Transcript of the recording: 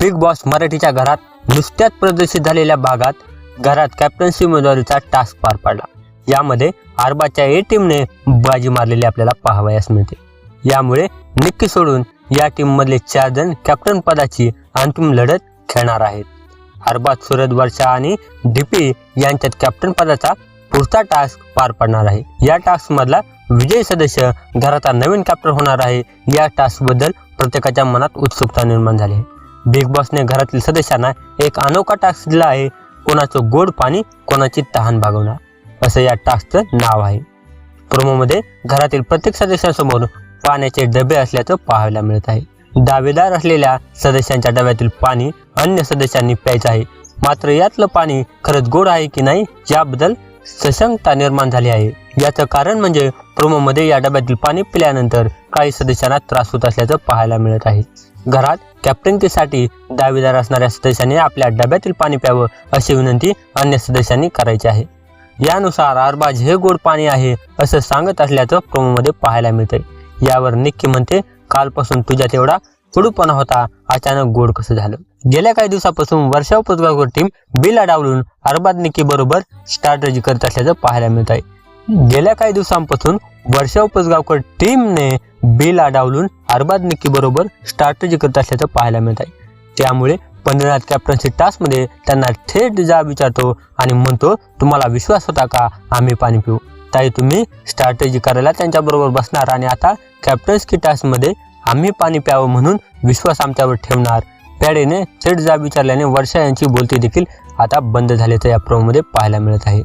Big boss मराठीच्या घरात नुसत्याच प्रदर्शित झालेल्या भागात घरात कॅप्टन्सी उमेदवारीचा टास्क पार पडला. यामध्ये आरबाच्या ए टीमने बाजी मारलेली आपल्याला पाहावयास मिळते. यामुळे निक्की सोडून या टीममधले चार जण कॅप्टन पदाची अंतिम लढत खेळणार आहेत. अरबाज सुरत वर्षा आणि डीपी यांच्यात कॅप्टन पदाचा पुढचा टास्क पार पडणार आहे. या टास्क मधला विजयी सदस्य घराचा नवीन कॅप्टन होणार आहे. या टास्कबद्दल प्रत्येकाच्या मनात उत्सुकता निर्माण झाली आहे. बिग बॉसने घरातील सदस्यांना एक अनोखा टास्क दिला आहे. कोणाचं गोड पाणी कोणाची तहान भागवणार असं या टास्कचं नाव आहे. प्रोमोमध्ये घरातील प्रत्येक सदस्यांसमोर पाण्याचे डबे असल्याचं पाहायला मिळत आहे. दावेदार असलेल्या सदस्यांच्या डब्यातील पाणी अन्य सदस्यांनी प्यायचं आहे. मात्र यातलं पाणी खरंच गोड आहे की नाही याबद्दल सशंकता निर्माण झाली आहे. याचं कारण म्हणजे प्रोमोमध्ये या डब्यातील पाणी पिल्यानंतर काही सदस्यांना त्रास होत असल्याचं पाहायला मिळत आहे. घरात कॅप्टन्सीसाठी दावेदार असणाऱ्या सदस्यांनी आपल्या डब्यातील पाणी प्यावं अशी विनंती अन्य सदस्यांनी करायची आहे. यानुसार अरबाज हे गोड पाणी आहे असं सांगत असल्याचं प्रोमोमध्ये पाहायला मिळतंय. यावर निक्की म्हणते कालपासून तुझ्यात एवढा कडूपणा होता. अचानक गोड कसं झालं? गेल्या काही दिवसापासून वर्षाव पुतगावकर टीम बिल डावलून अरबाज निक्की बरोबर स्ट्रॅटजी करत असल्याचं पाहायला मिळत आहे गेल्या काही दिवसांपासून वर्षा पुसगावकर टीमने बिल डावलून अरबाद निक्की बरोबर करत असल्याचं पाहायला मिळत आहे. त्यामुळे पंढरनाथ कॅप्टन्सी टास्कमध्ये त्यांना थेट जा विचारतो आणि म्हणतो तुम्हाला विश्वास होता का? आम्ही पाणी पिऊ. ताई तुम्ही स्ट्रॅटेजी करायला त्यांच्याबरोबर बसणार आणि आता कॅप्टन्स की टास्कमध्ये आम्ही पाणी प्यावं म्हणून विश्वास आमच्यावर ठेवणार. पॅडेने थेट जाब विचारल्याने वर्षा यांची बोलती देखील आता बंद झाल्याचं या प्रोमध्ये पाहायला मिळत आहे.